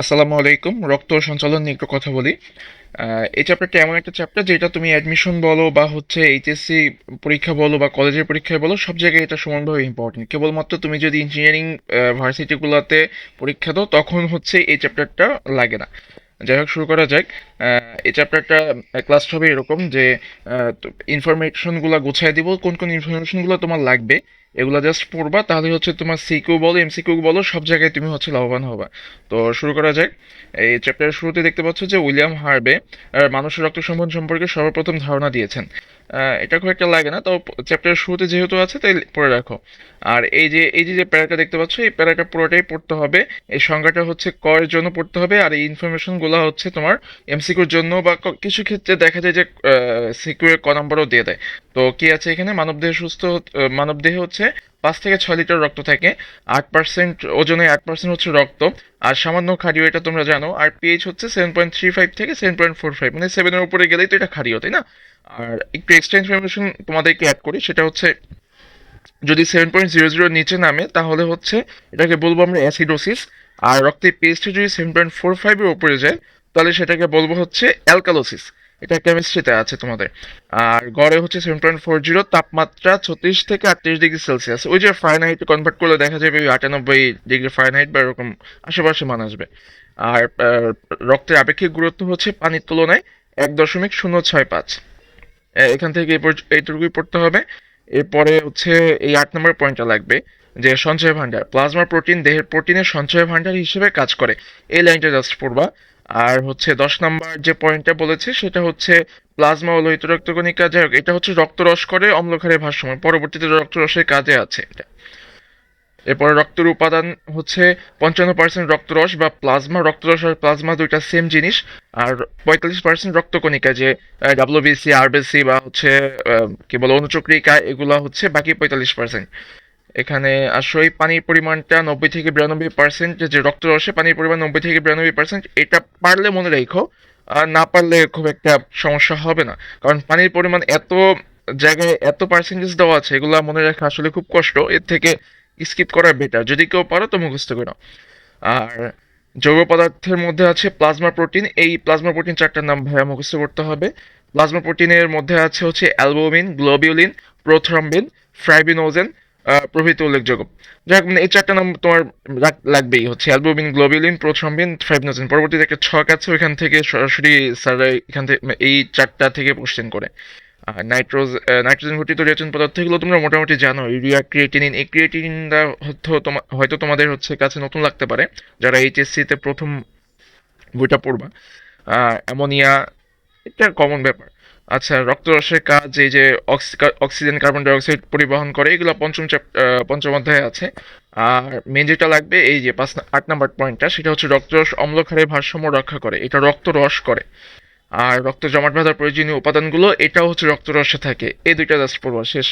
আসসালামু আলাইকুম। রক্ত সঞ্চালন নিয়ে একটু কথা বলি। এই চ্যাপ্টারটা এমন একটা চ্যাপ্টার যেটা তুমি অ্যাডমিশন বলো বা হচ্ছে এইচএসসি পরীক্ষা বলো বা কলেজের পরীক্ষায় বলো, সব জায়গায় এটা সমানভাবে ইম্পর্টেন্ট কেবলমাত্র তুমি যদি ইঞ্জিনিয়ারিং ভার্সিটিগুলোতে পরীক্ষা দাও, তখন হচ্ছে এই চ্যাপ্টারটা লাগে না। যাই হোক, শুরু করা যাক। এই চ্যাপ্টারটা ক্লাস হবে এরকম যে ইনফরমেশনগুলো গুছাই দিব, কোন কোন ইনফরমেশনগুলো তোমার লাগবে, এগুলো জাস্ট পড়বা, তাহলে হচ্ছে তোমার সিকিউ বলো এমসিকিউ বলো, সব জায়গায় তুমি হচ্ছে লাভবান হবা। তো শুরু করা যাক। এই চ্যাপ্টারের শুরুতে দেখতে পাচ্ছ যে উইলিয়াম হার্বে মানুষের রক্ত সম্বন্ধ সম্পর্কে সর্বপ্রথম ধারণা দিয়েছেন। এটা খুব একটা লাগে না। তো চ্যাপ্টারের শুরুতে যেহেতু আছে, তাই পড়ে রাখো। আর এই যে এই যে যে প্যারাটা দেখতে পাচ্ছ, এই প্যারাটা পুরোটাই পড়তে হবে। এই সংজ্ঞাটা হচ্ছে ক এর জন্য পড়তে হবে, আর এই ইনফরমেশনগুলো হচ্ছে তোমার এমসিকিউর জন্য বা কিছু ক্ষেত্রে দেখা যায় যে সিকিউর ক নম্বরও দিয়ে দেয়। তো কি আছে এখানে? মানবদেহ সুস্থ মানবদেহে হচ্ছে পাঁচ থেকে ছয় লিটার রক্ত থাকে। আট পার্সেন্ট ওজনে আট পার্সেন্ট হচ্ছে রক্ত। আর সামান্য ক্ষারীয়, এটা তোমরা জানো। আর পিএইচ হচ্ছে সেভেন পয়েন্ট থ্রি ফাইভ থেকে সেভেন পয়েন্ট ফোর ফাইভ মানে সেভেনের উপরে গেলেই তো এটা ক্ষারীয়, তাই না? আর একটু এক্সট্রা ইনফরমেশন তোমাদেরকে অ্যাড করি, সেটা হচ্ছে যদি সেভেন পয়েন্ট জিরো জিরো নিচে নামে, তাহলে হচ্ছে এটাকে বলব আমরা অ্যাসিডোসিস আর রক্তের পেস্টে যদি সেভেন পয়েন্ট ফোর ফাইভের উপরে যায়, তাহলে সেটাকে বলব হচ্ছে অ্যালকালোসিস এটা কেমিস্ট্রিতে আছে তোমাদের। আর গড়ে হচ্ছে সেভেন পয়েন্ট ফোর জিরো তাপমাত্রা ছত্রিশ থেকে আটত্রিশ ডিগ্রি সেলসিয়াস ওই যে ফারেনহাইট কনভার্ট করলে দেখা যাবে আটানব্বই ডিগ্রি ফারেনহাইট বা এরকম আশেপাশে মান আসবে। আর রক্তের আপেক্ষিক গুরুত্ব হচ্ছে পানির তুলনায় এক দশমিক শূন্য ছয় পাঁচ। এখান থেকে এই এইটুকুই পড়তে হবে। এরপরে হচ্ছে এই আট নম্বর পয়েন্টটা লাগবে যে সঞ্চয় ভাণ্ডার প্লাজমা প্রোটিন দেহের প্রোটিনের সঞ্চয় ভাণ্ডার হিসেবে কাজ করে। এই লাইনটা জাস্ট পড়বা। আর হচ্ছে দশ নম্বর যে পয়েন্টটা বলেছে, সেটা হচ্ছে প্লাজমা ও লোহিত রক্তকণিকা। যাই হোক, এটা হচ্ছে রক্তরস করে অম্লক্ষারে ভারসাম্য। পরবর্তীতে রক্তরসের কাজে আছে এটা। এরপরে রক্তের উপাদান হচ্ছে পঞ্চান্ন পার্সেন্ট রক্তরস বা প্লাজমা। রক্তরস আর প্লাজমা দুইটা সেম জিনিস। আর পঁয়তাল্লিশ পার্সেন্ট রক্তকণিকা যে ডাব্লিউবিসি আরবিসি বা হচ্ছে কি বলে, অনুচক্রিকা, এগুলা হচ্ছে বাকি পঁয়তাল্লিশ পার্সেন্ট এখানে আসলে পানির পরিমাণটা নব্বই থেকে বিরানব্বই পার্সেন্ট যে রক্তরসে পানির পরিমাণ নব্বই থেকে বিরানব্বই পার্সেন্ট এটা পারলে মনে রেখো। আর না পারলে খুব একটা সমস্যা হবে না। কারণ পানির পরিমাণ এত জায়গায় এত পার্সেন্টেজ দেওয়া আছে, এগুলো মনে রাখা আসলে খুব কষ্ট। এর থেকে স্কিপ করা বেটার যদি কেউ পারো তো মুখস্থ করো। আর জৈব পদার্থের মধ্যে আছে প্লাজমা প্রোটিন এই প্লাজমা প্রোটিন চারটার নাম ভাইয়া মুখস্থ করতে হবে। প্লাজমা প্রোটিনের মধ্যে আছে হচ্ছে অ্যালবুমিন গ্লোবিউলিন প্রোথ্রম্বিন ফ্রাইবিনোজেন প্রভৃতি উল্লেখযোগ্য। যাই হোক মানে এই চারটা নাম তোমার লাগবেই। হচ্ছে অ্যালবুমিন গ্লোবিউলিন প্রোথ্রম্বিন ফ্রাইবিনোজেন পরবর্তীতে একটা ছক আছে, ওইখান থেকে সরাসরি স্যার এখান থেকে, এই চারটা থেকে কোশ্চেন করে। আর নাইট্রোজ নাইট্রোজেন ঘটিত রিয়েচন পদার্থ এগুলো তোমরা মোটামুটি জানো, ইউরিয়া ক্রিয়েটিনিন এই ক্রিয়েটিনিনটা হয়তো তোমা- হয়তো তোমাদের হচ্ছে কাছে নতুন লাগতে পারে, যারা এইচএসসি তে প্রথম বইটা পড়বা। অ্যামোনিয়া এটা কমন ব্যাপার। আচ্ছা রক্তরসের কাজ, এই যে অক্সি- অক্সিজেন কার্বন ডাইঅক্সাইড পরিবহন করে, এগুলো পঞ্চম পঞ্চম অধ্যায়ে আছে। আর মেন যেটা লাগবে, এই যে পাঁচ, আট নাম্বার পয়েন্টটা সেটা হচ্ছে রক্তরস অম্লক্ষারের ভারসাম্য রক্ষা করে, এটা রক্তরস করে। আর রক্ত জমাট বাঁধার প্রয়োজনীয় উপাদানগুলো, এটাও হচ্ছে রক্তরসে থাকে। এই দুইটা জাস্ট পড়বা, শেষ।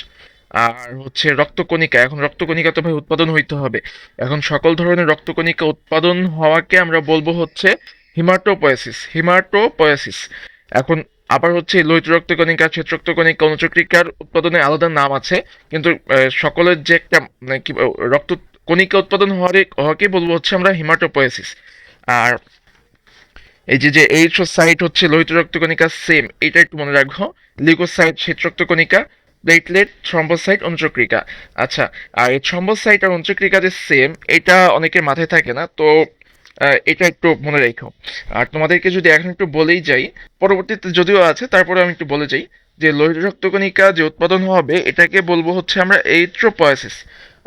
আর হচ্ছে রক্তকণিকা, এখন রক্তকণিকা তো ভাই উৎপাদন হইতে হবে। এখন সকল ধরনের রক্তকণিকা উৎপাদন হওয়াকে আমরা বলব হচ্ছে হিমাটোপয়াসিস হিমাটোপয়াসিস। এখন আবার হচ্ছে লোহিত রক্তকণিকা শ্বেত রক্তকণিকা অনুচক্রিকার উৎপাদনে আলাদা নাম আছে, কিন্তু সকলের যে একটা মানে কি রক্ত কণিকা উৎপাদন হওয়ারে, হওয়াকে বলব হচ্ছে আমরা হিমাটোপয়াসিস। আর এই যে যে এইট্রোসাইট হচ্ছে লোহিত রক্তকণিকা সেম এটা একটু মনে রাখব লিউকোসাইট শ্বেত রক্তকণিকা প্লেটলেট থ্রম্বোসাইট অঞ্চক্রিকা আচ্ছা আর এই থ্রম্বোসাইট আর অনুচক্রিকা যে সেম এটা অনেকের মাথায় থাকে না, তো এটা একটু মনে রেখো। আর তোমাদেরকে যদি এখন একটু বলেই যাই, পরবর্তীতে যদিও আছে তারপরে আমি একটু বলে যাই, যে লোহিত রক্তকণিকা যে উৎপাদন হবে, এটাকে বলব হচ্ছে আমরা এইট্রোপয়াসিস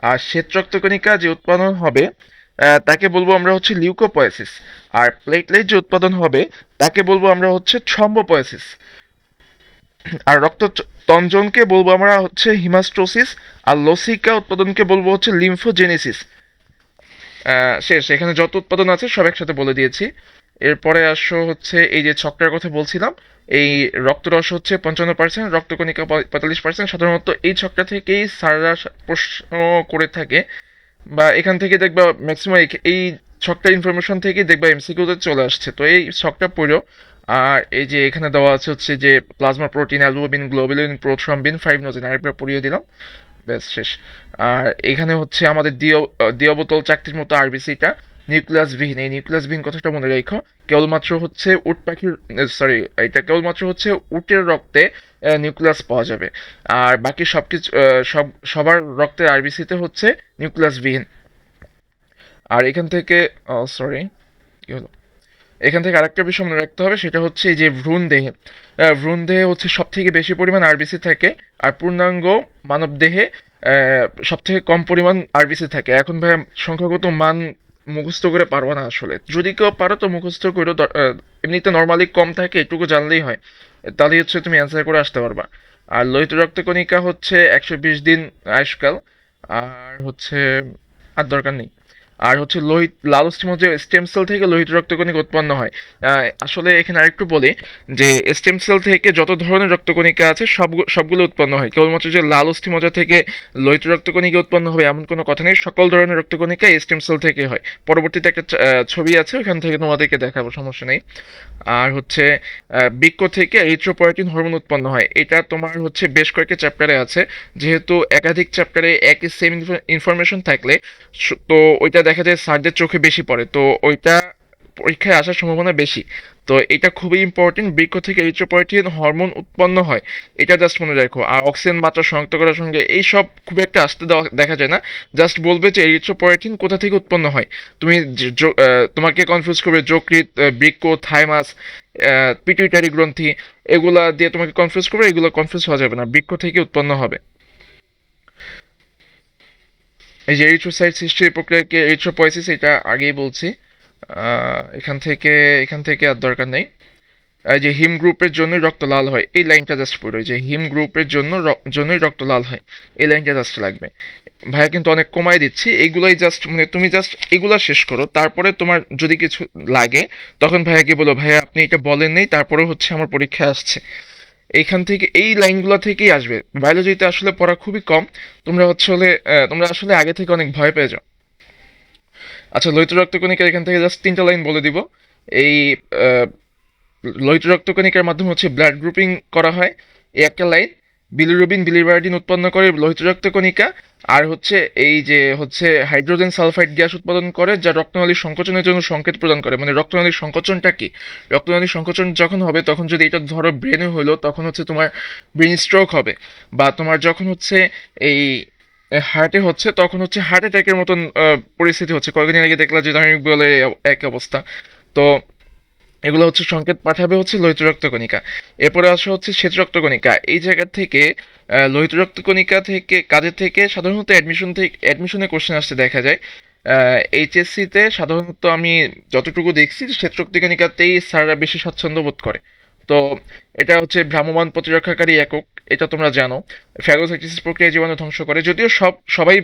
আর শ্বেত রক্তকণিকা যে উৎপাদন হবে তাকে বলব আমরা হচ্ছে লিউকোপয়াসিস আর প্লেটলেট যে উৎপাদন হবে, তাকে বলব আমরা হচ্ছে থ্রম্বোপয়াসিস আর রক্ত তঞ্জনকে বলব আমরা হচ্ছে হিমাস্ট্রোসিস আর লসিকা উৎপাদনকে বলব হচ্ছে লিম্ফোজেনেসিস শেষ, এখানে যত উৎপাদন আছে সব একসাথে বলে দিয়েছি। এরপরে আসো হচ্ছে এই যে ছকটার কথা বলছিলাম, এই রক্তরস হচ্ছে পঞ্চান্ন পার্সেন্ট রক্তকণিকা পঁয়- পঁয়তাল্লিশ পার্সেন্ট সাধারণত এই ছকটা থেকেই স্যাররা সা- প্রশ্ন করে থাকে বা এখান থেকে দেখবা ম্যাক্সিমাম এই ছকটা ইনফরমেশন থেকে দেখবা এমসিকিউতে চলে আসছে। তো এই ছকটা পড়ো আর এই যে এখানে দেওয়া আছে হচ্ছে যে plasma protein albumin globulin prothrombin fibrinogen আরেকবার পড়িয়ে দিলাম। ব্যাস, শেষ। আর এখানে হচ্ছে আমাদের দিয় দিয়বোতল চাকতির মতো আরবিসিটা নিউক্লিয়াসবিহীন এই নিউক্লিয়াস নিউক্লিয়াসবিহীন কথাটা মনে রেখো। কেবলমাত্র হচ্ছে উট পাখির সরি এটা কেবলমাত্র হচ্ছে উটের রক্তে নিউক্লিয়াস পাওয়া যাবে। আর বাকি সব কিছু সব, সবার রক্তের আরবিসিতে হচ্ছে নিউক্লিয়াস নিউক্লিয়াসবিহীন আর এখান থেকে সরি কি হলো? এখান থেকে আরেকটা বিষয় মনে রাখতে হবে, সেটা হচ্ছে এই যে ভ্রূণ দেহে। ভ্রূণ দেহে হচ্ছে সব থেকে বেশি পরিমাণ আরবিসি থাকে, আর পূর্ণাঙ্গ মানব দেহে সব থেকে কম পরিমাণ আরবিসি থাকে। এখন ভাই সংখ্যাগত মান মুখস্থ করে পারব না আসলে। যদি কেউ পারো তো মুখস্থ করে এমনিতে নর্মালি কম থাকে, এটুকু জানলেই হয়। তাহলে হচ্ছে তুমি অ্যান্সার করে আসতে পারবা। আর লোহিত রক্তকণিকা হচ্ছে একশো বিশ দিন আয়ুষ্কাল, আর হচ্ছে আর দরকার নেই। আর হচ্ছে লোহিত, লাল স্টিমজ স্টেম সেল থেকে লোহিত রক্তকণিকা উৎপন্ন হয়। আসলে এখানে আরেকটু বলি যে স্টেম সেল থেকে যত ধরনের রক্তকণিকা আছে সব সবগুলো উৎপন্ন হয়। কেবলমাত্র যে লাল অস্থিমজ্জা থেকে লোহিত রক্তকণিকা উৎপন্ন হবে এমন কোনো কথা নেই। সকল ধরনের রক্তকণিকা স্টেম সেল থেকে হয়। পরবর্তীতে একটা ছবি আছে, ওখান থেকে তোমাদেরকে দেখাবো, সমস্যা নেই। আর হচ্ছে বৃক্ক থেকে এইট্রোপয়েটিন হরমোন উৎপন্ন হয়। এটা তোমার হচ্ছে বেশ কয়েকটা চ্যাপ্টারে আছে। যেহেতু একাধিক চ্যাপ্টারে একই সেম ইনফরমেশন থাকলে তো ওইটা দেখা যায় স্যারদের চোখে বেশি পড়ে, তো ওইটা পরীক্ষায় আসার সম্ভাবনা বেশি। তো এটা খুবই ইম্পর্টেন্ট বৃক্ষ থেকে এইট্রোপয়েটিন হরমোন উৎপন্ন হয়। এটা জাস্ট মনে রাখো, আর অক্সিজেন মাত্রা শনাক্ত করার সঙ্গে এই সব খুব একটা আসতে দেখা যায় না। জাস্ট বলবে যে এইট্রোপয়েটিন কোথা থেকে উৎপন্ন হয়। তুমি তোমাকে কনফিউজ করবে যকৃত বৃক্ষ থাইমাস পিটুইটারি গ্রন্থি, এগুলা দিয়ে তোমাকে কনফিউজ করবে, এগুলো কনফিউজ হওয়া যাবে না, বৃক্ষ থেকে উৎপন্ন হবে। এই যে এরিথ্রোসাইট সৃষ্টির প্রক্রিয়াকে এরিথ্রোপয়েসিস এটা আগেই বলছি। এখান থেকে এখান থেকে আর দরকার নেই। যে হিম গ্রুপের জন্যই রক্ত লাল হয়, এই লাইনটা জাস্ট পড়ো। যে হিম গ্রুপের জন্য জন্যই রক্ত লাল হয়, এই লাইনটা জাস্ট লাগবে। ভাইয়া কিন্তু অনেক কমাই দিচ্ছি এইগুলাই জাস্ট মানে তুমি জাস্ট এগুলা শেষ করো, তারপরে তোমার যদি কিছু লাগে, তখন ভাইয়াকে বলো, ভাইয়া, আপনি এটা বলেন নেই তারপরে হচ্ছে আমার পরীক্ষা আসছে। এইখান থেকে, এই লাইনগুলো থেকেই আসবে। বায়োলজিতে আসলে পড়া খুবই কম। তোমরা হচ্ছে তোমরা আসলে আগে থেকে অনেক ভয় পেয়ে যাও। আচ্ছা লোহিত রক্তকণিকা এখান থেকে জাস্ট তিনটা লাইন বলে দিব। এই লোহিত রক্তকণিকার মাধ্যমে হচ্ছে ব্লাড গ্রুপিং করা হয়। এই একটা লাইন। বিলিরুবিন বিলিবায়োটিন উৎপন্ন করে লোহিত রক্ত কণিকা, আর হচ্ছে এই যে হচ্ছে হাইড্রোজেন সালফাইড গ্যাস উৎপাদন করে, যা রক্তনালীর সংকোচনের জন্য সংকেত প্রদান করে। মানে রক্তনালীর সংকোচনটা কি? রক্তনালীর সংকোচন যখন হবে, তখন যদি এটা ধরো ব্রেনে হলো, তখন হচ্ছে তোমার ব্রেন স্ট্রোক হবে। বা তোমার যখন হচ্ছে এই হার্টে হচ্ছে, তখন হচ্ছে হার্ট অ্যাটাকের মতন পরিস্থিতি হচ্ছে। কয়েকদিন আগে দেখলাম যে ধার্মিক বলে এক অবস্থা। তো এগুলো হচ্ছে সংকেত পাঠাবে হচ্ছে লোহিত রক্তকণিকা এরপরে আসে হচ্ছে শ্বেত রক্তকণিকা এই জায়গা থেকে লোহিত রক্তকণিকা থেকে কাজের থেকে সাধারণত অ্যাডমিশন থেকে অ্যাডমিশনে কোশ্চেন আসতে দেখা যায়। এইচএসসিতে সাধারণত আমি যতটুকু দেখছি শ্বেত রক্তকণিকাতেই স্যাররা বেশি স্বাচ্ছন্দ্য বোধ করে। তো এটা হচ্ছে ভ্রাম্যমান প্রতিরক্ষাকারী একক। এটা তোমরা জানো ফ্যাগোসাইটিসিস প্রক্রিয়া জীবাণু ধ্বংস করে। যদিও সব, সবাই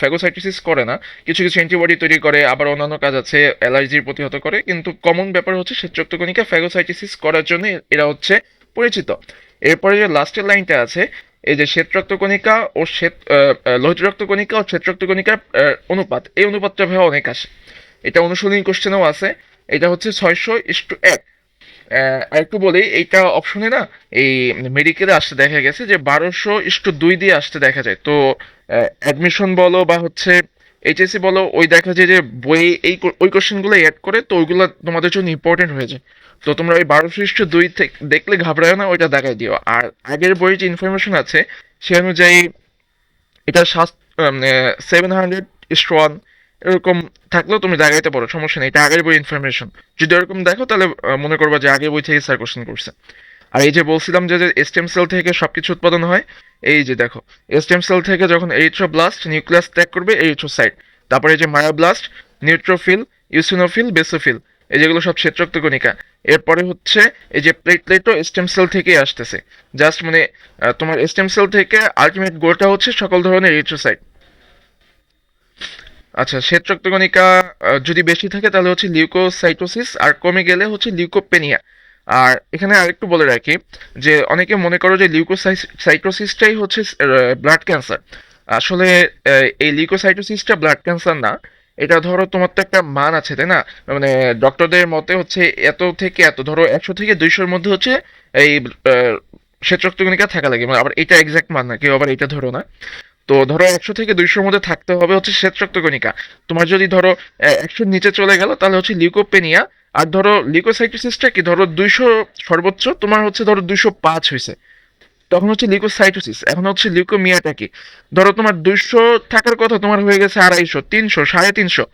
ফ্যাগোসাইটিসিস করে না, কিছু কিছু অ্যান্টিবডি তৈরি করে, আবার অন্যান্য কাজ আছে অ্যালার্জির প্রতিহত করে, কিন্তু কমন ব্যাপার হচ্ছে শ্বেতরক্তকণিকা ফ্যাগোসাইটিসিস করার জন্য এরা হচ্ছে পরিচিত। এরপরে যে লাস্টের লাইনটা আছে, এই যে শ্বেত রক্তকণিকা ও শ্বেত লোহিত রক্তকণিকা ও শ্বেত রক্তকণিকার অনুপাত। এই অনুপাতটা ভাবে অনেক আসে। এটা অনুশীলনী কোশ্চেনেও আছে। এটা হচ্ছে ছয়শো ইস্টু এক। আর একটু বলি, এইটা অপশনে না, এই মেডিকেলে আসতে দেখা গেছে যে বারোশো ইস্টু দুই দিয়ে আসতে দেখা যায়। তো অ্যাডমিশন বলো বা হচ্ছে এইচএসসি বলো, ওই দেখা যায় যে বই এই ওই কোশ্চেনগুলো অ্যাড করে, তো ওইগুলো তোমাদের জন্য ইম্পর্টেন্ট হয়ে যায়। তো তোমরা ওই বারোশো ইস্টু দুই থেকে দেখলে ঘাবড়ায় না, ওইটা দেখাই দিও। আর আগের বইয়ের যে ইনফরমেশন আছে, সে অনুযায়ী এটা সাত সেভেন হান্ড্রেড ইস্টু ওয়ান এরকম থাকলেও তুমি দাগাইতে পারো, সমস্যা নেই, এটা আগের বই ইনফরমেশন যদি এরকম দেখো, তাহলে মনে করবা যে আগের বই থেকে স্যার কোশ্চেন করছে। আর এই যে বলছিলাম যে স্টেম সেল থেকে সবকিছু উৎপাদন হয়, এই যে দেখো স্টেম সেল থেকে যখন এইথ্রোব্লাস্ট নিউক্লিয়াস ত্যাগ করবে এইথ্রোসাইট তারপরে এই যে মায়োব্লাস্ট নিউট্রোফিল ইউসিনোফিল বেসোফিল এই যেগুলো সব শ্বেতরক্তকণিকা এরপরে হচ্ছে এই যে প্লেটলেটও স্টেম সেল থেকেই আসতেছে। জাস্ট মানে তোমার স্টেম সেল থেকে আলটিমেট গোলটা হচ্ছে সকল ধরনের এইথ্রোসাইট আচ্ছা শ্বেত রক্তকণিকা আহ, যদি বেশি থাকে তাহলে হচ্ছে লিউকোসাইটোসিস আর কমে গেলে হচ্ছে লিউকোপেনিয়া আর এখানে আরেকটু বলে রাখি যে অনেকে মনে করো যে লিউকোসাইটোসিসটাই হচ্ছে ব্লাড ক্যান্সার আসলে এই লিউকোসাইটোসিসটা ব্লাড ক্যান্সার না। এটা ধরো তোমার তো একটা মান আছে তাই না? মানে ডক্টরদের মতে হচ্ছে এত থেকে এত ধরো একশো থেকে দুইশোর মধ্যে হচ্ছে এই আহ, শ্বেত রক্তকণিকা থাকা লাগে। মানে আবার এটা এক্সাক্ট মান না কেউ আবার এটা ধরো না। তো ধরো একশো থেকে দুইশোর মধ্যে থাকতে হবে হচ্ছে শ্বেতরক্ত কণিকা। তোমার যদি ধরো একশোর নিচে চলে গেল, তাহলে হচ্ছে লিউকোপেনিয়া। আর ধরো, লিউকোসাইটোসিসটা কি? ধরো দুইশো সর্বোচ্চ, তোমার হচ্ছে ধরো দুইশো পাঁচ হয়েছে তখন হচ্ছে লিউকোসাইটোসিস। এখন হচ্ছে লিউকোমিয়াটা কি? ধরো তোমার দুইশো থাকার কথা তোমার হয়ে গেছে আড়াইশো, তিনশো, সাড়ে তিনশো।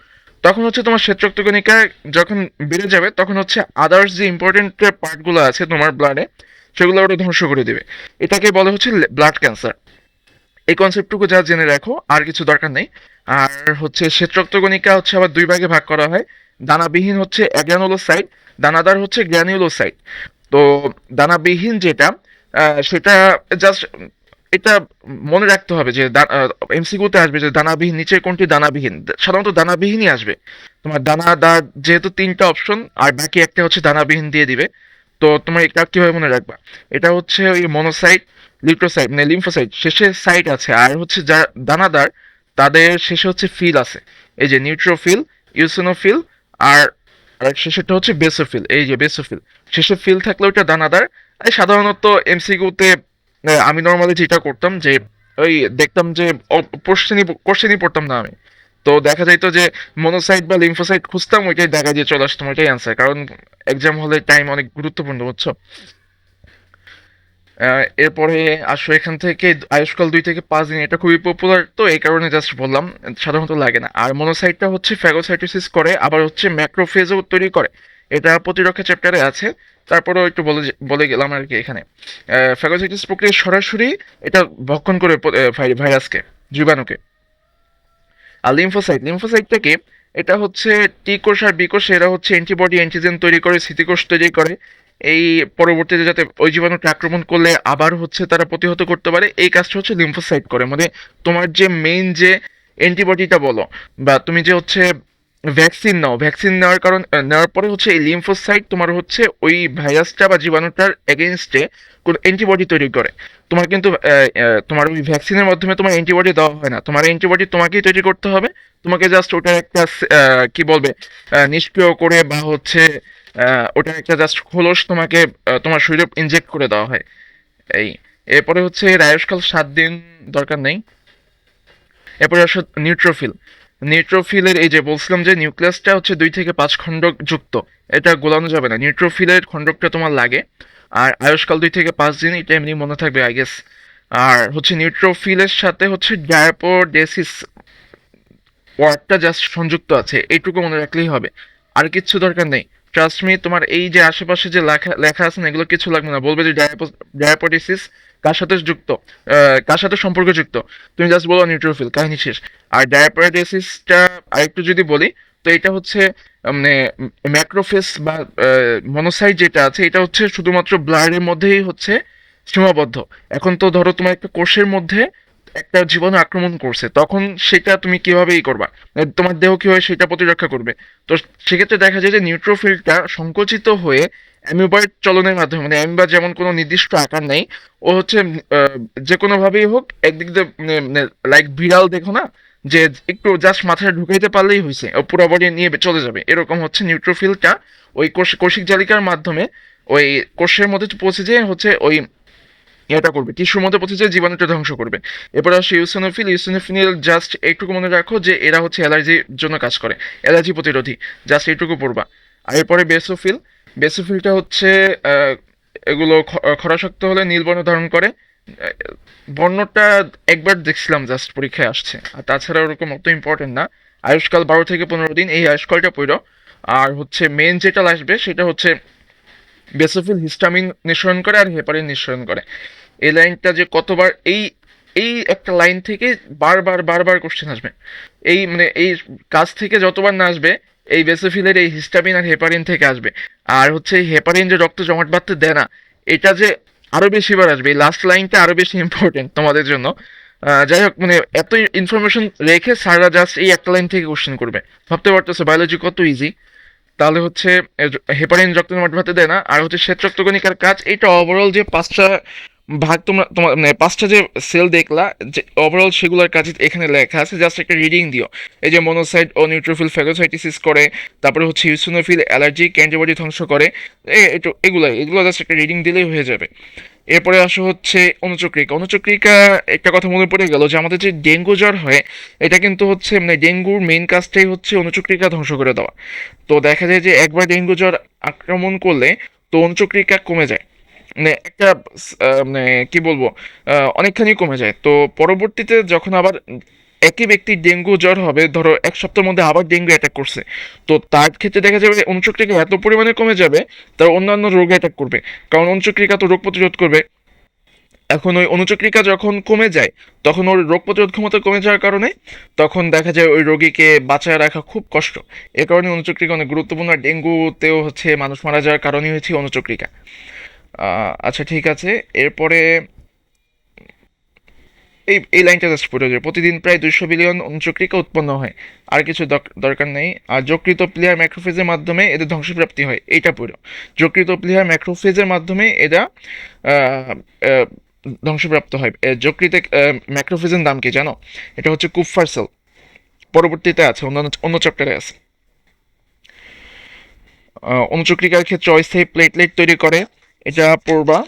তখন হচ্ছে তোমার শ্বেতরক্ত কণিকা যখন বেড়ে যাবে, তখন হচ্ছে আদার্স যে ইম্পর্টেন্ট পার্টগুলো আছে তোমার ব্লাডে সেগুলো ওটা ধ্বংস করে দেবে। এটাকে বলে হচ্ছে ব্লাড ক্যান্সার এই কনসেপ্টটুকু যা জেনে রাখো, আর কিছু দরকার নেই। আর হচ্ছে শ্বেতরক্ত কণিকা হচ্ছে আবার দুই ভাগে ভাগ করা হয়। দানাবিহীন হচ্ছে অ্যাগ্রানুলোসাইট, দানাদার হচ্ছে গ্র্যানিউলোসাইট। তো দানাবিহীন যেটা সেটা জাস্ট এটা মনে রাখতে হবে যে এমসিকিউতে আসবে যে দানাবিহীন নিচে কোনটি দানাবিহীন? সাধারণত দানাবিহীনই আসবে। তোমার দানাদার যেহেতু তিনটা অপশন আর বাকি একটা হচ্ছে দানাবিহীন দিয়ে দিবে। তো তোমার এটা কীভাবে মনে রাখবা? এটা হচ্ছে ওই মনোসাইট লিউট্রোসাইট মানে লিম্ফোসাইট শেষে সাইট আছে। আর হচ্ছে যা দানাদার, তাদের শেষে হচ্ছে ফিল আছে। এই যে নিউট্রোফিল ইউসিনোফিল আর আর শেষেরটা হচ্ছে বেসোফিল এই যে বেসোফিল শেষে ফিল থাকলে ওটা দানাদার। আর সাধারণত এমসিকিউতে আমি নর্মালি যেটা করতাম যে, ওই দেখতাম যে কোশ্চেনই কোশ্চেনই পড়তাম না আমি। তো দেখা যাইতো যে মনোসাইট বা লিম্ফোসাইট খুঁজতাম, ওইটাই দেখা দিয়ে চলে আসতাম, ওইটাই অ্যান্সার কারণ এক্সাম হলে টাইম অনেক গুরুত্বপূর্ণ, বুঝছ? এরপরে আসো এখান থেকে, আয়ুষ্কাল দুই থেকে পাঁচ দিন, এটা খুবই পপুলার তো এই কারণে জাস্ট বললাম, সাধারণত লাগে না। আর মনোসাইটটা হচ্ছে ফ্যাগোসাইটোসিস করে, আবার হচ্ছে ম্যাক্রোফেজও তৈরি করে। এটা প্রতিরক্ষা চ্যাপ্টারে আছে, তারপরেও একটু বলে বলে গেলাম আর কি এখানে। ফ্যাগোসাইটিস প্রক্রিয়া সরাসরি এটা ভক্ষণ করে ভাইরাসকে জীবাণুকে। আর লিম্ফোসাইট লিম্ফোসাইটটা কি এটা হচ্ছে টি কোষ আর বি কোষ, এরা হচ্ছে অ্যান্টিবডি অ্যান্টিজেন তৈরি করে, স্মৃতিকোষ তৈরি করে। এই পরবর্তীতে যাতে ওই জীবাণুটা আক্রমণ করলে আবার হচ্ছে তারা প্রতিহত করতে পারে, এই কাজটা হচ্ছে লিম্ফোসাইট করে। মানে তোমার যে মেইন যে অ্যান্টিবডিটা বলো, বা তুমি যে হচ্ছে ভ্যাকসিন নাও ভ্যাকসিন নেওয়ার কারণ নেওয়ার পরে হচ্ছে এই লিম্ফোসাইট তোমার হচ্ছে ওই ভাইরাসটা বা জীবাণুটার এগেনস্টে কোনো অ্যান্টিবডি তৈরি করে। তোমার কিন্তু তোমার ওই ভ্যাকসিনের মাধ্যমে তোমার অ্যান্টিবডি দেওয়া হয় না। তোমার অ্যান্টিবডি তোমাকেই তৈরি করতে হবে। তোমাকে জাস্ট ওটার একটা কি বলবে নিষ্ক্রিয় করে বা হচ্ছে ওটার একটা জাস্ট খোলস তোমাকে তোমার শরীরে ইনজেক্ট করে দেওয়া হয়। এই, এরপরে হচ্ছে রায়সকাল সাত দিন দরকার নেই। এরপরে আসো নিউট্রোফিল নিউট্রোফিলের এই যে বলছিলাম যে নিউক্লিয়াসটা হচ্ছে দুই থেকে পাঁচ খণ্ডক যুক্ত, এটা গোলানো যাবে না। নিউট্রোফিলের খণ্ডকটা তোমার লাগে, আর আয়ুষ্কাল দুই থেকে পাঁচ দিন, এটা এমনি মনে থাকবে আই গেস আর হচ্ছে নিউট্রোফিলের সাথে হচ্ছে ডায়াপোডেসিস ওয়ার্ডটা জাস্ট সংযুক্ত আছে, এইটুকু মনে রাখলেই হবে। আর কিচ্ছু দরকার নেই। ট্রাস্ট মি তোমার এই যে আশেপাশে যে লেখা লেখা আছে না, এগুলো কিছু লাগবে না। বলবে যে ডায়াপোডিসিস কার সাথে যুক্ত? কার সাথে সম্পর্কযুক্ত তুমি জাস্ট বলো নিউট্রোফিল কাহিনী শেষ। আর ডায়াপারাডাইসিসটা আরেকটু যদি বলি, তো এটা হচ্ছে মানে ম্যাক্রোফেস বা মনোসাইট যেটা আছে, এটা হচ্ছে শুধুমাত্র ব্লাডের মধ্যেই হচ্ছে সীমাবদ্ধ। এখন তো ধরো তোমার একটা কোষের মধ্যে একটা জীবাণু আক্রমণ করছে, তখন সেটা তুমি কীভাবে ই করবা? মানে তোমার দেহ কীভাবে সেটা প্রতিরক্ষা করবে? তো সেক্ষেত্রে দেখা যায় যে নিউট্রোফিলটা সংকুচিত হয়ে অ্যামিবার চলনের মাধ্যমে মানে অ্যামিবার যেমন কোনো নির্দিষ্ট আকার নেই, ও হচ্ছে যে কোনোভাবেই হোক, একদিক দিয়ে লাইক বিড়াল দেখো না, যে একটু জাস্ট মাথায় ঢুকাইতে পারলেই হয়েছে ও পুরো বডি নিয়ে চলে যাবে। এরকম হচ্ছে নিউট্রোফিলটা ওই কোষ, কোষিক জালিকার মাধ্যমে ওই কোষের মধ্যে পৌঁছে যেয়ে হচ্ছে ওই এটা করবে। টিস্যুর মধ্যে পৌঁছে যেয়ে জীবাণুটা ধ্বংস করবে। এরপর আসে ইউসিনোফিল। ইউসিনোফিল জাস্ট এইটুকু মনে রাখো যে এরা হচ্ছে অ্যালার্জির জন্য কাজ করে। অ্যালার্জি প্রতিরোধী। জাস্ট এইটুকু পড়বা। আর এরপরে বেসোফিল। বেসোফিলটা হচ্ছে এগুলো খরাশক্ত হলে নীল বর্ণ ধারণ করে। বর্ণটা একবার দেখছিলাম জাস্ট পরীক্ষায় আসছে। আর তাছাড়া ওরকম অত ইম্পর্টেন্ট না। আয়ুষ্কাল বারো থেকে পনেরো দিন, এই আয়ুষ্কালটা পড়ো। আর হচ্ছে মেন যেটা আসবে সেটা হচ্ছে বেসোফিল হিস্টামিন নিঃসরণ করে আর হেপারিন নিঃসরণ করে। এই লাইনটা যে কতবার, এই এই একটা লাইন থেকে বারবার বারবার কোশ্চেন আসবে। এই মানে এই কাজ থেকে যতবার না আসবে, এই বেসোফিলের এই হিস্টামিন আর হেপারিন থেকে আসবে। আর হচ্ছে হেপারিন যে রক্ত জমাট বাঁধতে দেয় না, এটা যে আরও বেশিবার আসবে, এই লাস্ট লাইনটা আরও বেশি ইম্পর্টেন্ট তোমাদের জন্য। যাই হোক মানে এত ইনফরমেশন রেখে স্যাররা জাস্ট এই একটা লাইন থেকে কোশ্চেন করবে। ভাবতে পারতেছে বায়োলজি কত ইজি তাহলে হচ্ছে হেপারিন রক্ত জমাট বাঁধতে দেয় না, আর হচ্ছে শ্বেত রক্তকণিকার কাজ, এটা ওভারঅল যে পাঁচটা ভাগ তোমরা, তোমার মানে পাঁচটা যে সেল দেখলা, যে ওভারঅল সেগুলোর কাজে এখানে লেখা আছে জাস্ট একটা রিডিং দিও। এই যে মনোসাইড ও নিউট্রোফিল ফ্যাগোসাইটিসিস করে, তারপরে হচ্ছে ইউসিনোফিল অ্যালার্জিক অ্যান্টিবডি ধ্বংস করে একটু এগুলো এগুলো জাস্ট একটা রিডিং দিলেই হয়ে যাবে। এরপরে আসো হচ্ছে অনুচক্রিকা। অনুচক্রিকা, একটা কথা মনে পড়ে গেল যে আমাদের যে ডেঙ্গু জ্বর হয়, এটা কিন্তু হচ্ছে মানে ডেঙ্গুর মেইন কাজটাই হচ্ছে অনুচক্রিকা ধ্বংস করে দেওয়া। তো দেখা যায় যে একবার ডেঙ্গু জ্বর আক্রমণ করলে, তো অনুচক্রিকা কমে যায়। মানে একটা মানে কি বলব অনেকখানি কমে যায়। তো পরবর্তীতে যখন আবার একই ব্যক্তির ডেঙ্গু জ্বর হবে, ধরো এক সপ্তাহের মধ্যে আবার ডেঙ্গু অ্যাটাক করছে, তো তার ক্ষেত্রে দেখা যাবে অনুচক্রিকা এত পরিমাণে কমে যাবে, তার অন্যান্য রোগ অ্যাটাক করবে। কারণ অনুচক্রিকা তো রোগ প্রতিরোধ করবে। এখন ওই অনুচক্রিকা যখন কমে যায়, তখন ওর রোগ প্রতিরোধ ক্ষমতা কমে যাওয়ার কারণে তখন দেখা যায় ওই রোগীকে বাঁচায় রাখা খুব কষ্ট। এ কারণে অনুচক্রিকা অনেক গুরুত্বপূর্ণ। ডেঙ্গুতেও হচ্ছে মানুষ মারা যাওয়ার কারণই হচ্ছে অনুচক্রিকা আচ্ছা ঠিক আছে। এরপরে এই এই লাইনটা জাস্ট পড়ে যাবে প্রতিদিন প্রায় দুইশো বিলিয়ন অনুচক্রিকা উৎপন্ন হয়। আর কিছু দরকার নেই। আর যকৃত প্লেয়ার ম্যাক্রোফেজের মাধ্যমে এদের ধ্বংসপ্রাপ্তি হয়। এইটা পুরো। যকৃত প্লেয়ার ম্যাক্রোফেজের মাধ্যমে এরা ধ্বংসপ্রাপ্ত হয়। যকৃতে ম্যাক্রোফেজের নাম কি জানো? এটা হচ্ছে কুফার সেল। পরবর্তীতে আছে অন্যান্য অন্য চ্যাপ্টারে আছে। অনুচক্রিকার ক্ষেত্রে অস্থায়ী প্লেটলেট তৈরি করে। এটা পড়বা।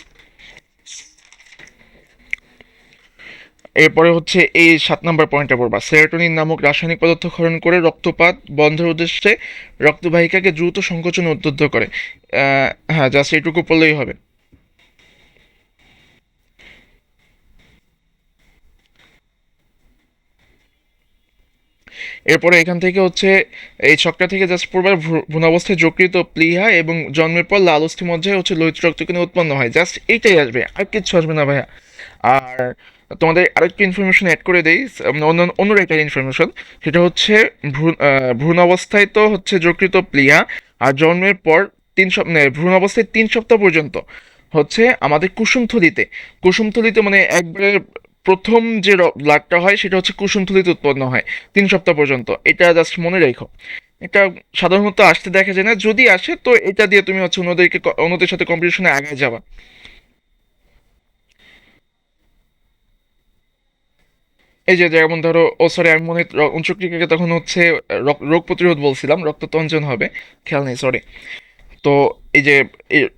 এরপরে হচ্ছে এই সাত নম্বর পয়েন্টটা পড়বা। সেরোটোনিন নামক রাসায়নিক পদার্থ খরণ করে রক্তপাত বন্ধের উদ্দেশ্যে রক্তবাহিকাকে দ্রুত সংকোচন উদ্বুদ্ধ করে। হ্যাঁ জাস্ট এইটুকু পড়লেই হবে। এরপরে এখান থেকে হচ্ছে এই ছকটা থেকে জাস্ট পড়বার ভ্রূ- ভ্রূণাবস্থায় যকৃত প্লীহা এবং জন্মের পর লাল অস্থি মধ্যে হচ্ছে লোহিত রক্তকণিকা উৎপন্ন হয়। জাস্ট এইটাই আসবে, আর কিচ্ছু আসবে না ভাইয়া। আর তোমাদের আরেকটু ইনফরমেশন অ্যাড করে দেই অন্য অন্য একটা ইনফরমেশন সেটা হচ্ছে ভ্রূণ অবস্থায় তো হচ্ছে যকৃত প্লীহা, আর জন্মের পর তিন সপ্তাহ ভ্রূণ অবস্থায় তিন সপ্তাহ পর্যন্ত হচ্ছে আমাদের কুসুমথলিতে কুসুমথলিতে মানে একবারে প্রথম যে ব্লাডটা হয়, সেটা হচ্ছে কুসুমথলিতে উৎপন্ন হয়, তিন সপ্তাহ পর্যন্ত। এটা জাস্ট মনে রেখো। এটা সাধারণত আসতে দেখা যায় না। যদি আসে, তো এটা দিয়ে তুমি হচ্ছে অন্যদেরকে অন্যদের সাথে কম্পিটিশনে আগে যাবা। এই যে যেমন ধরো, ও সরি আমি মনে অঞ্চক্রিকাকে তখন হচ্ছে রোগ প্রতিরোধ বলছিলাম, রক্ততঞ্জন হবে। খেয়াল নেই সরি তো এই যে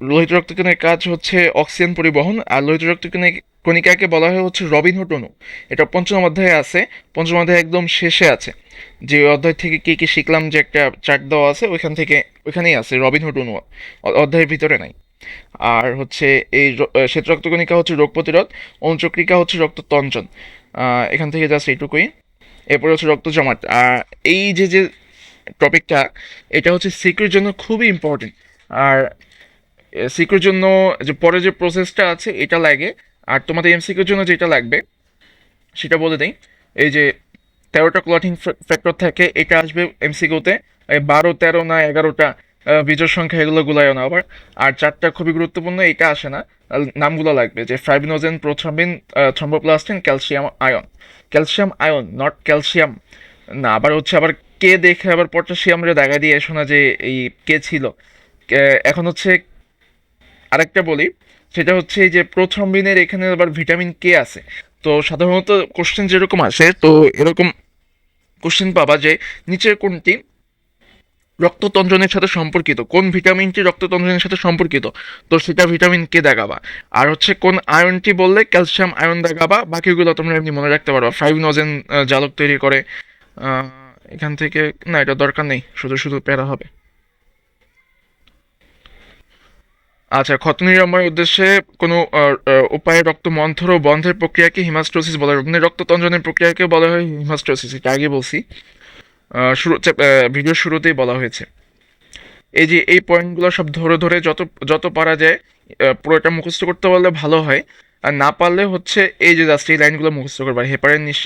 লোহিত রক্তকণের কাজ হচ্ছে অক্সিজেন পরিবহন, আর লোহিত রক্তকণিক কণিকাকে বলা হয় হচ্ছে রবিনহুড অণু এটা পঞ্চম অধ্যায়ে আছে। পঞ্চম অধ্যায়ে একদম শেষে আছে। যে অধ্যায় থেকে কি কী শিখলাম যে একটা চার্ট দেওয়া আছে ওইখান থেকে ওইখানেই আছে রবিনহুড অণু অধ্যায়ের ভিতরে নাই। আর হচ্ছে এই শ্বেত রক্তকণিকা হচ্ছে রোগ প্রতিরোধ অনুচক্রিকা হচ্ছে রক্ততঞ্চন আহ, এখান থেকে জাস্ট এইটুকুই। এরপরে হচ্ছে রক্ত জমাট। আর এই যে যে টপিকটা এটা হচ্ছে সিকিউর জন্য খুবই ইম্পর্টেন্ট আর সিকিউর জন্য যে পরে যে প্রসেসটা আছে এটা লাগে। আর তোমাদের এমসিকিউর জন্য যেটা লাগবে, সেটা বলে দিই। এই যে তেরোটা ক্লটিং ফ্যাক্টর থাকে, এটা আসবে এমসিকিউতে বারো, তেরো না এগারোটা বিজোড় সংখ্যা, এগুলো গুলাইও না আবার। আর চারটা খুবই গুরুত্বপূর্ণ এটা আসে না। নামগুলো লাগবে, যে fibrinogen prothrombin thromboplastin calcium ion calcium ion not calcium না, আবার হচ্ছে আবার কে দেখে আবার পটাশিয়ামরে দেখা দিয়ে শোনা যে এই কে ছিল। এখন হচ্ছে আরেকটা বলি সেটা হচ্ছে এই যে প্রথ্রম্বিনের এখানে আবার ভিটামিন কে আছে। তো সাধারণত কোশ্চেন যেরকম আসে, তো এরকম কোশ্চেন পাবা যে নিচের কোনটি রক্ততঞ্জনের সাথে সম্পর্কিত, কোন ভিটামিনটি রক্ততঞ্জনের সাথে সম্পর্কিত, তো সেটা ভিটামিন কে দেখাবা। আর হচ্ছে কোন আয়নটি বললে ক্যালসিয়াম আয়ন দেখাবা, বাকিগুলো তোমরা এমনি মনে রাখতে পারবা। ফাইভনোজেন জালক তৈরি করে এখান থেকে, না, এটা দরকার নেই, শুধু শুধু প্যারা হবে। আচ্ছা ক্ষত নিরাময়ের উদ্দেশ্যে কোনো উপায়ে রক্ত মন্থর ও বন্ধের প্রক্রিয়াকে হিমাস্ট্রোসিস বলা। হয় রক্ততঞ্জনের প্রক্রিয়াকে বলা হয় হিমাস্ট্রোসিস এটা আগে বলছি। শুরু ভিডিও শুরুতেই বলা হয়েছে। এই যে, এই পয়েন্টগুলো সব ধরে ধরে যত যত পারা যায় পুরোটা মুখস্থ করতে পারলে ভালো হয়। আর না পারলে হচ্ছে এই যে জাস্ট এই লাইনগুলো মুখস্থ করবার হেপারের নিশ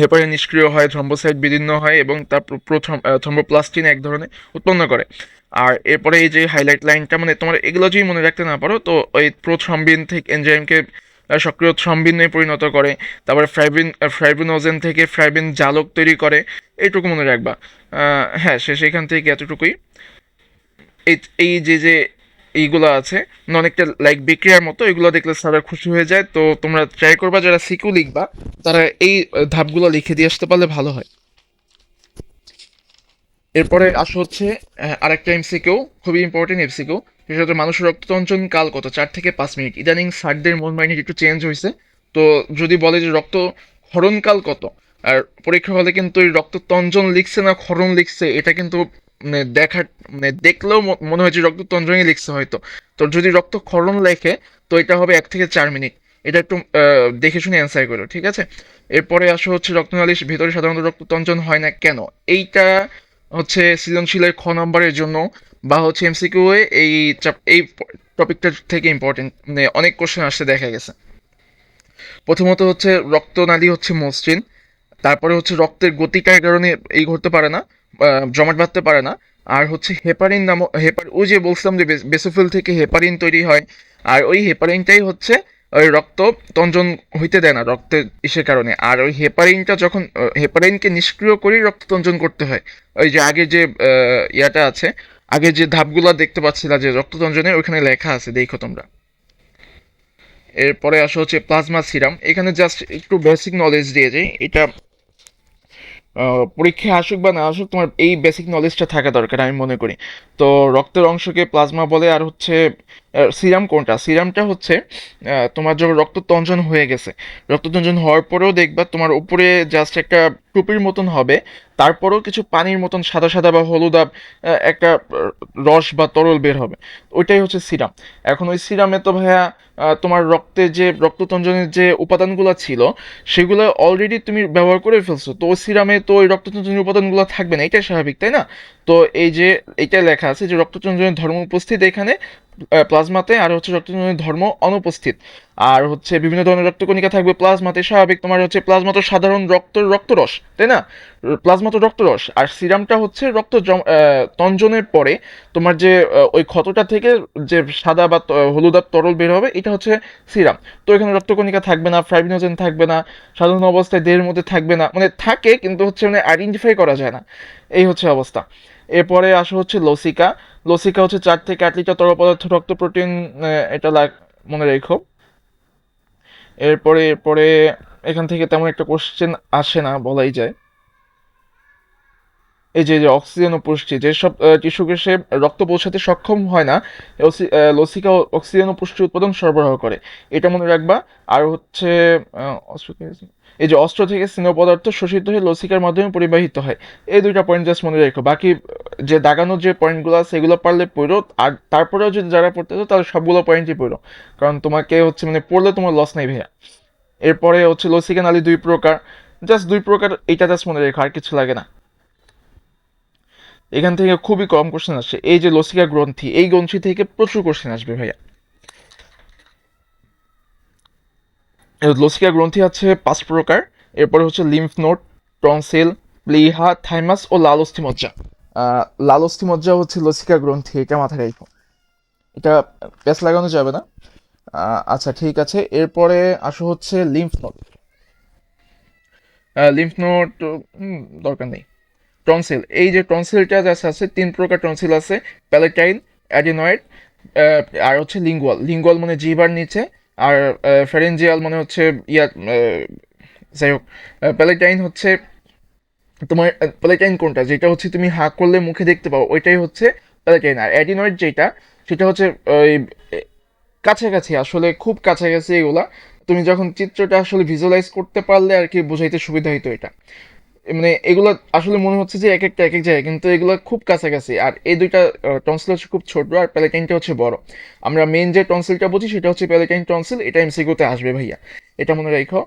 হেপারে নিষ্ক্রিয় হয়, থ্রম্বোসাইট বিদীর্ণ হয় এবং তার প্রথম থ্রম্বোপ্লাস্টিন এক ধরনের উৎপন্ন করে। আর এরপরে এই যে হাইলাইট লাইনটা মানে তোমার এগুলো যদি মনে রাখতে না পারো, তো ওই প্রোথ্রম্বিন থেকে এনজাইমকে সক্রিয় থ্রম্বিনে পরিণত করে, তারপরে ফ্রাইবিন ফ্রাইবিনোজেন থেকে ফ্রাইবিন জালক তৈরি করে, এইটুকু মনে রাখবা। হ্যাঁ সে সেখান থেকে এতটুকুই। এই এই যে যে এইগুলো আছে, অনেকটা লাইক বিক্রিয়ার মতো, এগুলো দেখলে স্যাররা খুশি হয়ে যায়। তো তোমরা ট্রাই করবা, যারা সিকিউ লিখবা, তারা এই ধাপগুলো লিখে দিয়ে আসতে পারলে ভালো হয়। এরপরে আসো হচ্ছে আরেকটা এমসিকিউ খুবই ইম্পর্টেন্ট এমসিকিউ সেটা হচ্ছে মানুষের রক্ততঞ্চন কাল কত? চার থেকে পাঁচ মিনিট। ইদানিং স্যারদের মন মাইন্ড একটু চেঞ্জ হয়েছে। তো যদি বলে যে রক্ত ক্ষরণকাল কত? আর পরীক্ষা হলে কিন্তু এই রক্ততঞ্চন লিখছে না, ক্ষরণ লিখছে, এটা কিন্তু মানে দেখার মানে দেখলেও মনে হয় যে রক্ততঞ্চনই লিখছে হয়তো। তো যদি রক্তক্ষরণ লেখে, তো এটা হবে এক থেকে চার মিনিট। এটা একটু দেখে শুনে অ্যান্সার করো, ঠিক আছে? এরপরে আসো হচ্ছে রক্তনালীর ভিতরে সাধারণত রক্ততঞ্চন হয় না কেন? এইটা হচ্ছে সৃজনশীলের খ নম্বরের জন্য বা হচ্ছে এমসিকিউ এ এই এই টপিকটা থেকে ইম্পর্টেন্ট মানে অনেক কোশ্চেন আসতে দেখা গেছে। প্রথমত হচ্ছে রক্তনালী হচ্ছে মসৃণ, তারপরে হচ্ছে রক্তের গতিটার কারণে এই ঘটতে পারে না জমাট বাঁধতে পারে না, আর হচ্ছে হেপারিন নামক হেপার ওই যে বলছিলাম যে বেস- বেসোফিল থেকে হেপারিন তৈরি হয়, আর ওই হেপারিনটাই হচ্ছে ওই রক্ত তঞ্জন হইতে দেয় না রক্তের ইসের কারণে। আর ওই হেপারিনটা যখন হেপারিনকে নিষ্ক্রিয় করেই রক্ত তঞ্জন করতে হয়। ওই যে আগে যে ইয়াটা আছে, আগে যে ধাপগুলা দেখতে পাচ্ছিলা যে রক্ত তঞ্জনের ওইখানে লেখা আছে, দেখো তোমরা। এরপরে আসা হচ্ছে প্লাজমা সিরাম। এখানে জাস্ট একটু বেসিক নলেজ দিয়ে যাই। এটা পরীক্ষায় আসুক বা না আসুক, তোমার এই বেসিক নলেজটা থাকা দরকার, আমি মনে করি। তো রক্তের অংশকে প্লাজমা বলে, আর হচ্ছে সিরাম কোনটা? সিরামটা হচ্ছে তোমার যখন রক্ত তঞ্জন হয়ে গেছে রক্ত তঞ্জন হওয়ার পরেও দেখবা তোমার উপরে জাস্ট একটা টুপির মতন হবে, তারপরেও কিছু পানির মতন সাদা সাদা বা হলুদাব একটা রস বা তরল বের হবে। ওইটাই হচ্ছে সিরাম। এখন ওই সিরামে তো ভাইয়া তোমার রক্তে যে রক্ততঞ্জনের যে উপাদানগুলো ছিল, সেগুলো অলরেডি তুমি ব্যবহার করে ফেলছো। তো ওই সিরামে তো ওই রক্ততঞ্জনের উপাদানগুলো থাকবে না, এটাই স্বাভাবিক, তাই না? তো এই যে এটা লেখা আছে যে রক্ততঞ্জনের ধর্ম উপস্থিত এখানে প্লাজমাতে আর হচ্ছে রক্ততঞ্জনের ধর্ম অনুপস্থিত। আর হচ্ছে বিভিন্ন ধরনের রক্তকণিকা থাকবে প্লাজমাতে। স্বাভাবিক তোমার হচ্ছে প্লাজমা তো সাধারণ রক্ত, রক্তরস, তাই না? প্লাজমা তো রক্তরস। আর সিরামটা হচ্ছে রক্ত তঞ্জনের পরে তোমার যে ওই ক্ষতটা থেকে যে সাদা বা হলুদাব তরল বের হবে, এটা হচ্ছে সিরাম। তো এখানে রক্তকণিকা থাকবে না ফাইব্রিনোজেন থাকবে না, সাধারণ অবস্থায় দেহের মধ্যে থাকবে না। মানে থাকে, কিন্তু হচ্ছে মানে আইডেন্টিফাই করা যায় না। এই হচ্ছে অবস্থা। এরপরে আসা হচ্ছে লসিকা। লসিকা হচ্ছে চার থেকে আট লিটার তরল পদার্থ রক্ত প্রোটিন এটা মনে রেখো। এরপরে এরপরে এখান থেকে তেমন একটা কোশ্চেন আসে না, বলাই যায়। এই যে যে অক্সিজেন ও পুষ্টি যেসব টিস্যুকে সে রক্ত পৌঁছাতে সক্ষম হয় না লসিকা অক্সিজেন ও উৎপাদন সরবরাহ করে। এটা মনে রাখবা। আর হচ্ছে এই যে অস্ত্র থেকে স্নেহ পদার্থ শোষিত হয়ে লসিকার মাধ্যমে পরিবাহিত হয়। এই দুইটা পয়েন্ট জাস্ট মনে রেখো। বাকি যে দাগানো যে পয়েন্টগুলো আছে সেগুলো পারলে পড়ো আর তারপরেও যদি যারা পড়তে চাও, তাহলে সবগুলো পয়েন্টই পড়ো। কারণ তোমাকে হচ্ছে মানে পড়লে তোমার লস নেই ভাইয়া। এরপরে হচ্ছে লসিকা নালী দুই প্রকার। জাস্ট দুই প্রকার, এইটা জাস্ট মনে রেখো, আর কিছু লাগে না। এখান থেকে খুবই কম কোশ্চেন আসছে এই যে লসিকা গ্রন্থি, এই গ্রন্থি থেকে প্রচুর কোশ্চেন আসবে ভাইয়া। লসিকা গ্রন্থি আছে পাঁচ প্রকার। এরপরে হচ্ছে লিম্ফ নোড টনসিল প্লিহা, থাইমাস ও লাল অস্থিমজ্জা। লাল অস্থিমজ্জা হচ্ছে লসিকা গ্রন্থি, এটা মাথায় রাখো। এটা প্যাচ লাগানো যাবে না। আচ্ছা ঠিক আছে। এরপরে আসো হচ্ছে লিম্ফ নোড। লিম্ফ নোড দরকার নেই। টনসিল এই যে টনসিলটা যাচ্ছে আছে তিন প্রকার টনসিল আছে। প্যালেটাইন অ্যাডিনয়েড আর হচ্ছে লিঙ্গুয়াল। লিঙ্গুয়াল মানে জিভার নিচে আর ফেরেঞ্জিয়াল মানে হচ্ছে ইয়া যাই হোক প্যালেটাইন হচ্ছে তোমার প্যালেটাইন কোনটা? যেটা হচ্ছে তুমি হা করলে মুখে দেখতে পাও, ওইটাই হচ্ছে প্যালেটাইন। আর অ্যাডিনয়েড যেটা, সেটা হচ্ছে ওই কাছাকাছি, আসলে খুব কাছাকাছি এগুলা। তুমি যখন চিত্রটা আসলে ভিজুয়ালাইজ করতে পারলে আর কি বোঝাইতে সুবিধা হইতো এটা। মানে এগুলো আসলে মনে হচ্ছে যে এক একটা এক এক জায়গায়, কিন্তু এগুলো খুব কাছাকাছি। আর এই দুইটা টনসিল হচ্ছে খুব ছোট আর প্যালেটাইনটা হচ্ছে বড়। আমরা মেন যে টনসিলটা বুঝি সেটা হচ্ছে প্যালেটাইন টনসিল এটা এমসিকিউতে আসবে ভাইয়া। এটা মনে রাখো।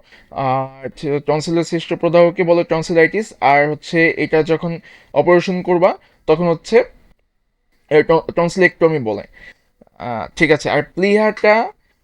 আর টনসিলের সৃষ্ট প্রদাহকে বলে টনসিলাইটিস আর হচ্ছে এটা যখন অপারেশন করবা, তখন হচ্ছে টনসিলেক্টমি বলে। ঠিক আছে। আর প্লিহাটা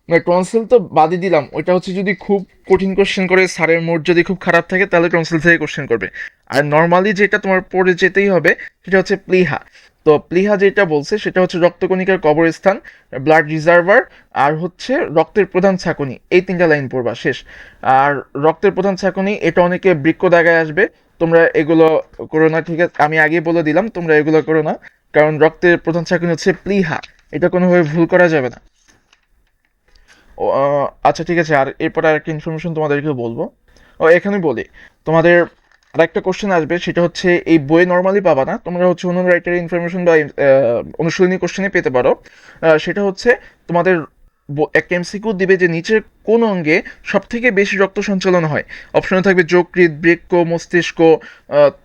মানে টনসিল তো বাদই দিলাম। ওইটা হচ্ছে যদি খুব কঠিন কোশ্চেন করে, স্যারের মোড যদি খুব খারাপ থাকে, তাহলে টনসিল থেকে কোশ্চেন করবে। আর নর্মালি যেটা তোমার পড়ে যেতেই হবে, সেটা হচ্ছে প্লিহা। তো প্লিহা যেটা বলছে, সেটা হচ্ছে রক্তকণিকার কবরস্থান ব্লাড রিজার্ভার আর হচ্ছে রক্তের প্রধান ছাকনি। এই তিনটা লাইন পড়বা, শেষ। আর রক্তের প্রধান ছাকনি, এটা অনেকে বৃক্ষ দাগায় আসবে। তোমরা এগুলো করো না, ঠিক আছে? আমি আগে বলে দিলাম, তোমরা এগুলো করো না। কারণ রক্তের প্রধান ছাকনি হচ্ছে প্লিহা। এটা কোনোভাবে ভুল করা যাবে না। আচ্ছা ঠিক আছে, আর এরপরে আর একটা ইনফরমেশন তোমাদেরকে বলব। ও এখানে বলি, তোমাদের আর একটা কোশ্চেন আসবে, সেটা হচ্ছে, এই বইয়ে নর্মালি পাবা না, তোমরা হচ্ছে অন্য রাইটারের ইনফরমেশন বা অনুশীলনী কোশ্চেনে পেতে পারো। সেটা হচ্ছে, তোমাদের একটা এমসিকিউ দিবে যে নিচের কোন অঙ্গে সব থেকে বেশি রক্ত সঞ্চালন হয়। অপশনে থাকবে যকৃৎ, বৃক্ক, মস্তিষ্ক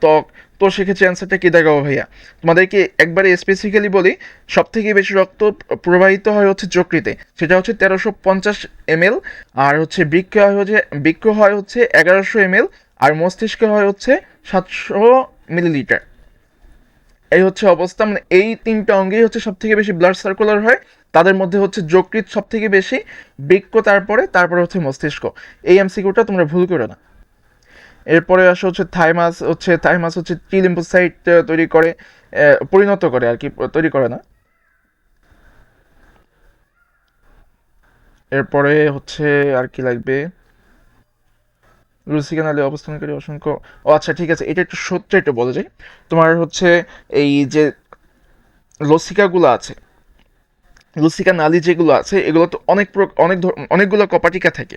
ত্বক তো সেক্ষেত্রে অ্যান্সারটা কি দেখাবো ভাইয়া? তোমাদেরকে একবারে স্পেসিফিক্যালি বলি সব থেকে বেশি রক্ত প্রবাহিত হয় হচ্ছে যকৃতে সেটা হচ্ছে তেরোশো পঞ্চাশ এমএল আর হচ্ছে বৃক্ষ হয় হচ্ছে, বৃক্ষ হয় হচ্ছে এগারোশো এমএল আর মস্তিষ্কে হয় হচ্ছে সাতশো মিলিলিটার এই হচ্ছে অবস্থা মানে এই তিনটা অঙ্গেই হচ্ছে সব থেকে বেশি ব্লাড সার্কুলার হয়। তাদের মধ্যে হচ্ছে যকৃৎ সব থেকে বেশি, বৃক্ষ তারপরে তারপরে হচ্ছে মস্তিষ্ক। এই এমসিকিউটা তোমরা ভুল করো না। এরপরে আসে হচ্ছে থাইমাস হচ্ছে থাইমাস হচ্ছে টি লিম্ফোসাইট তৈরি করে পরিণত করে আর কি তৈরি করে না। এরপরে হচ্ছে আর কি লাগবে? লুসিকা নালে অবস্থানকারী অসংখ্য ও আচ্ছা ঠিক আছে, এটা একটু সত্য একটু বলে যাই। তোমার হচ্ছে এই যে লসিকাগুলো আছে লুসিকা নালি যেগুলো আছে, এগুলো তো অনেক অনেক অনেকগুলো কপাটিকা থাকে।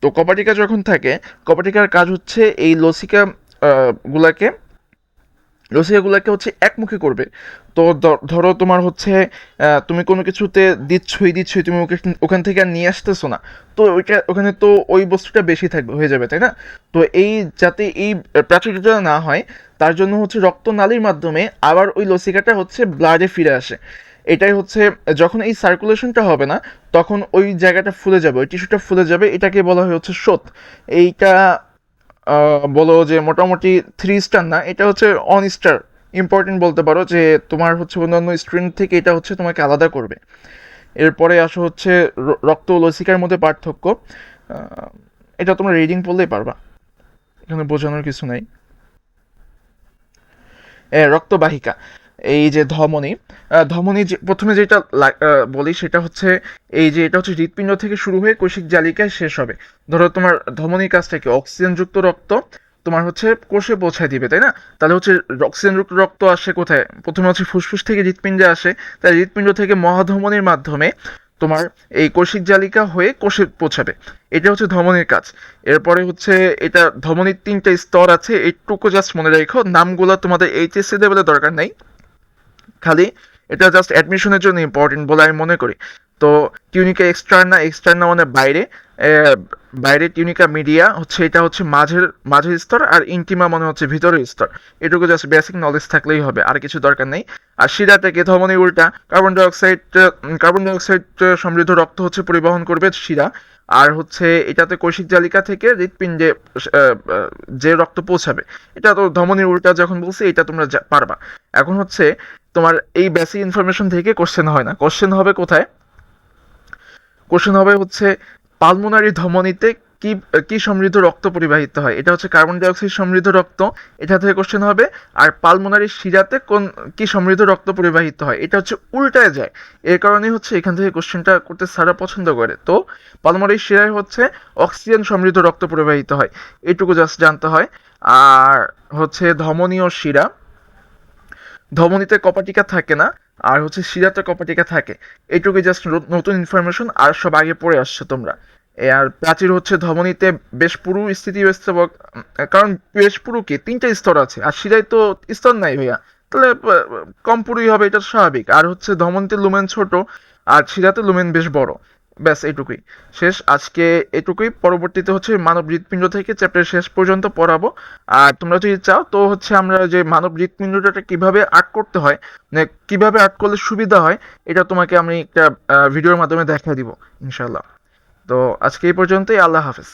তো কপাটিকা যখন থাকে, কপাটিকার কাজ হচ্ছে এই লসিকা গুলাকে লসিকাগুলোকে হচ্ছে একমুখী করবে। তো ধরো তোমার হচ্ছে তুমি কোনো কিছুতে দিচ্ছই দিচ্ছই, তুমি ওকে ওখান থেকে আর নিয়ে আসতেছো না, তো ওইটা ওখানে তো ওই বস্তুটা বেশি থাকবে, হয়ে যাবে, তাই না? তো এই যাতে এই প্রাচুর্যটা না হয়, তার জন্য হচ্ছে রক্তনালীর মাধ্যমে আবার ওই লসিকাটা হচ্ছে ব্লাডে ফিরে আসে। এটাই হচ্ছে, যখন এই সার্কুলেশনটা হবে না, তখন ওই জায়গাটা ফুলে যাবে, ওই টিস্যুটা ফুলে যাবে, এটাকে বলা হয় হচ্ছে শোথ এইটা বলো যে মোটামুটি থ্রি স্টার না, এটা হচ্ছে অন স্টার ইম্পর্টেন্ট বলতে পারো যে তোমার হচ্ছে অন্যান্য স্ট্রেন্থ থেকে এটা হচ্ছে তোমাকে আলাদা করবে। এরপরে আসো হচ্ছে রক্ত লসিকার মধ্যে পার্থক্য। এটা তোমরা রিডিং পড়লেই পারবা। এখানে বোঝানোর কিছু নাই। রক্তবাহিকা। এই যে ধমনী ধমনী প্রথমে যেটা বলি সেটা হচ্ছে এই যে এটা হচ্ছে হৃৎপিণ্ড থেকে শুরু হয়ে কৈশিক জালিকায় শেষ হবে। ধরো তোমার ধমনীর কাজটা কি? অক্সিজেনযুক্ত রক্ত তোমার হচ্ছে কোষে পৌঁছায় দিবে, তাই না? তাহলে হচ্ছে অক্সিজেনযুক্ত রক্ত আসে কোথায়? প্রথমে হচ্ছে ফুসফুস থেকে হৃৎপিণ্ডে আসে, তাই হৃৎপিণ্ড থেকে মহাধমনীর মাধ্যমে তোমার এই কৌশিক জালিকা হয়ে কোষে পৌঁছাবে। এটা হচ্ছে ধমনীর কাজ। এরপরে হচ্ছে এটা ধমনীর তিনটা স্তর আছে এইটুকু জাস্ট মনে রেখো। নামগুলো তোমাদের এইচএসসি লেভেলে দরকার নেই। খালি এটা জাস্ট অ্যাডমিশনের জন্য ইম্পর্টেন্ট বলে আমি মনে করি। তো টিউনিকা এক্সটার্না এক্সটার্না মানে বাইরে। বাইরে টিউনিকা মিডিয়া হচ্ছে, এটা হচ্ছে মাঝের মাঝের স্তর আর ইন্টিমা মনে হচ্ছে ভিতরের স্তর। এটুকু জাস্ট বেসিক নলেজ থাকলেই হবে, আর কিছু দরকার নেই। আর শিরা থেকে ধমনী উল্টা কার্বন ডাইঅক্সাইড কার্বন ডাইঅক্সাইড সমৃদ্ধ রক্ত হচ্ছে পরিবহন করবে শিরা আর হচ্ছে এটাতে কৈশিক জালিকা থেকে হৃৎপিণ্ডে যে রক্ত পৌঁছাবে, এটা তো ধমনীর উল্টা যখন বলছি, এটা তোমরা পারবা। এখন হচ্ছে তোমার এই বেসিক ইনফরমেশন থেকে কোশ্চেন হয় না। কোশ্চেন হবে কোথায়? কোশ্চেন হবে হচ্ছে পালমোনারি ধমনীতে কি কি সমৃদ্ধ রক্ত পরিবাহিত হয়? এটা হচ্ছে কার্বন ডাইঅক্সাইড সমৃদ্ধ রক্ত। এটা থেকে কোশ্চেন হবে, আর পালমোনারি শিরাতে কোন, কি সমৃদ্ধ রক্ত পরিবাহিত হয়? এটা হচ্ছে উল্টায় যায়। এর কারণেই হচ্ছে এখান থেকে কোশ্চেনটা করতে সারা পছন্দ করে। তো পালমোনারি শিরায় হচ্ছে অক্সিজেন সমৃদ্ধ রক্ত পরিবাহিত হয়। এটুকু জাস্ট জানতে হয়। আর হচ্ছে ধমনীয় শিরা। ধমনীতে কপাটিকা থাকে না, আর হচ্ছে শিরাতে কপাটিকা থাকে। এইটুকুই জাস্ট নতুন ইনফরমেশন আর সব আগে পড়ে আসছো তোমরা। আর প্রাচীর হচ্ছে ধমনীতে বেশ পুরু স্থিতি ব্যস্তাবক কারণ বেশ পুরু কি? তিনটা স্তর আছে, আর শিরায় তো স্তর নাই ভাইয়া। তাহলে কম পুরুই হবে, এটা স্বাভাবিক। আর হচ্ছে ধমনীতে লুমেন ছোট, আর শিরাতে লুমেন বেশ বড়। ব্যাস এটুকুই শেষ, আজকে এটুকুই পরবর্তীতে হচ্ছে মানব হৃৎপিণ্ড থেকে চ্যাপ্টার শেষ পর্যন্ত পড়াবো। আর তোমরা যদি চাও, তো হচ্ছে আমরা যে মানব হৃৎপিণ্ডটা কীভাবে আর্ট করতে হয় মানে কীভাবে আর্ট করলে সুবিধা হয়, এটা তোমাকে আমি একটা ভিডিওর মাধ্যমে দেখা দিব ইনশাল্লাহ তো আজকে এই পর্যন্তই। আল্লাহ হাফেজ।